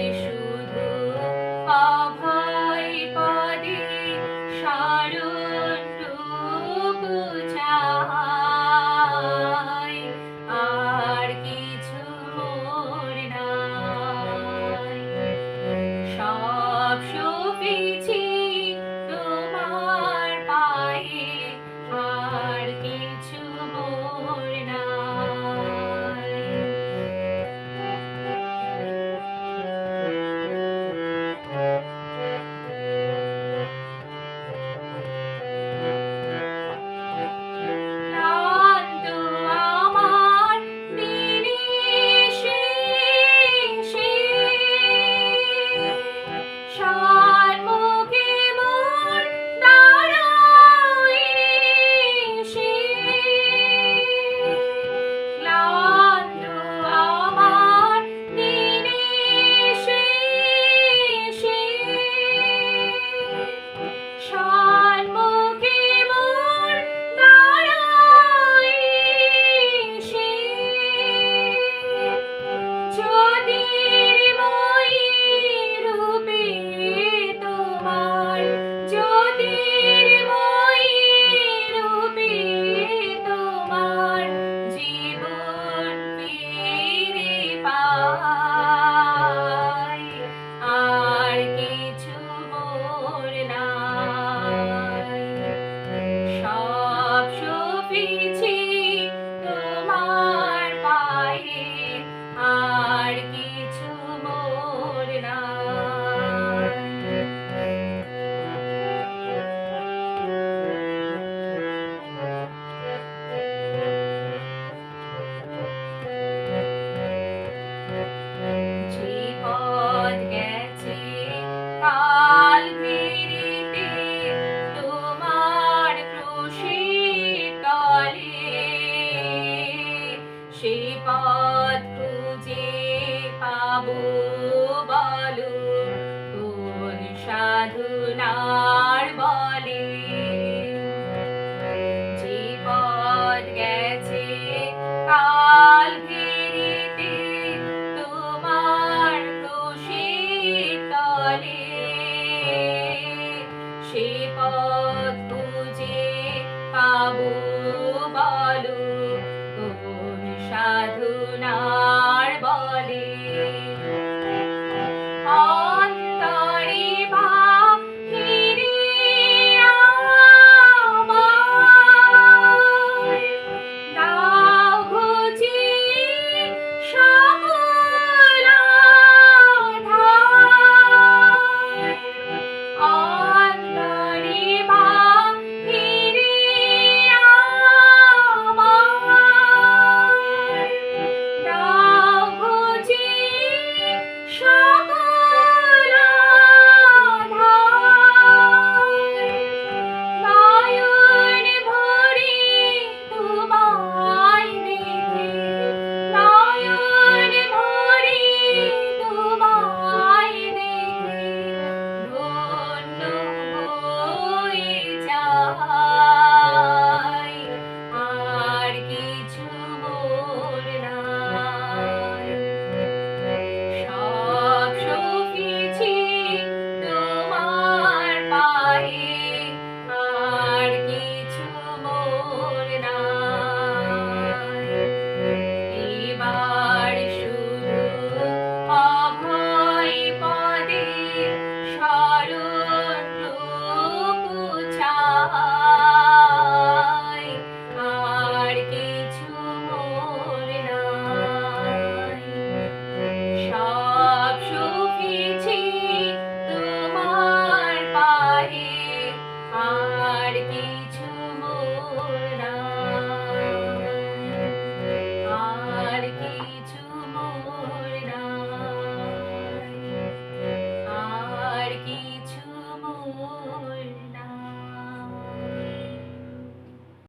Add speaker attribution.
Speaker 1: Daddy baby. সে পথ খুঁজে পাবো। Shadu. আর কিছু সব সুখী তোমার পায়ে।